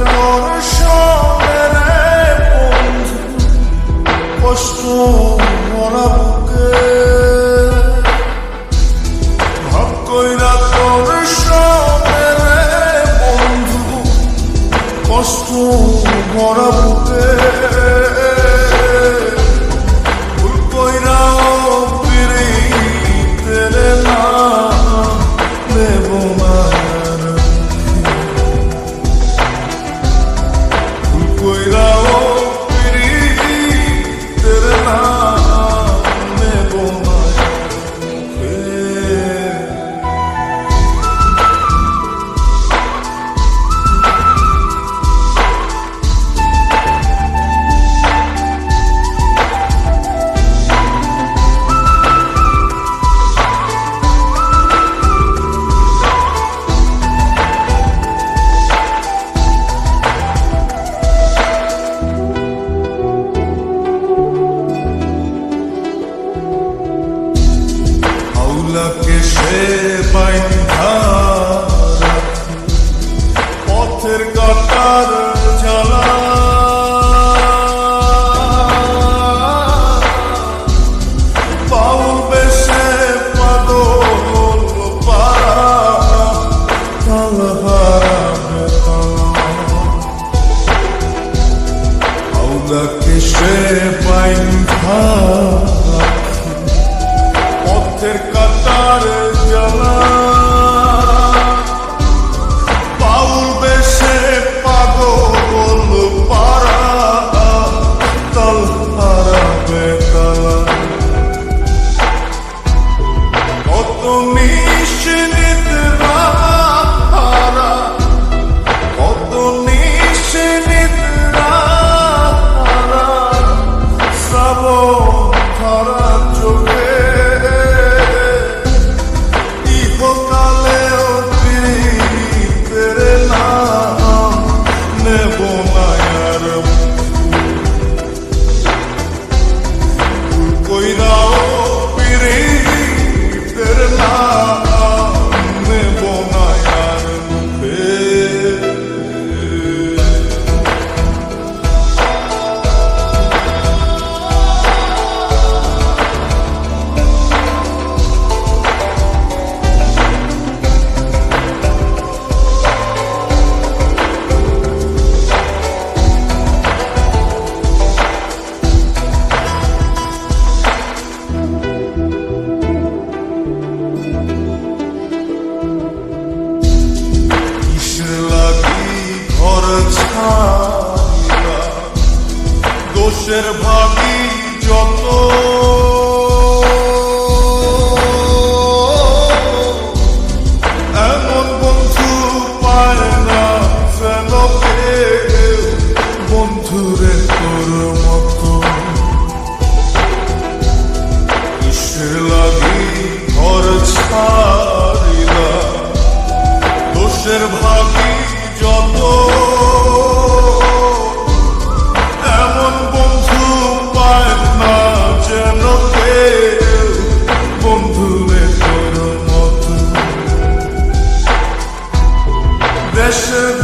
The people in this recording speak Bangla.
دور شو بره بوند تو কইরা নাই পথের কাতারে জ্বালা পাউল বেশে পাগল পারা তল হারাবে তালা কত নিশ্চিনী blessed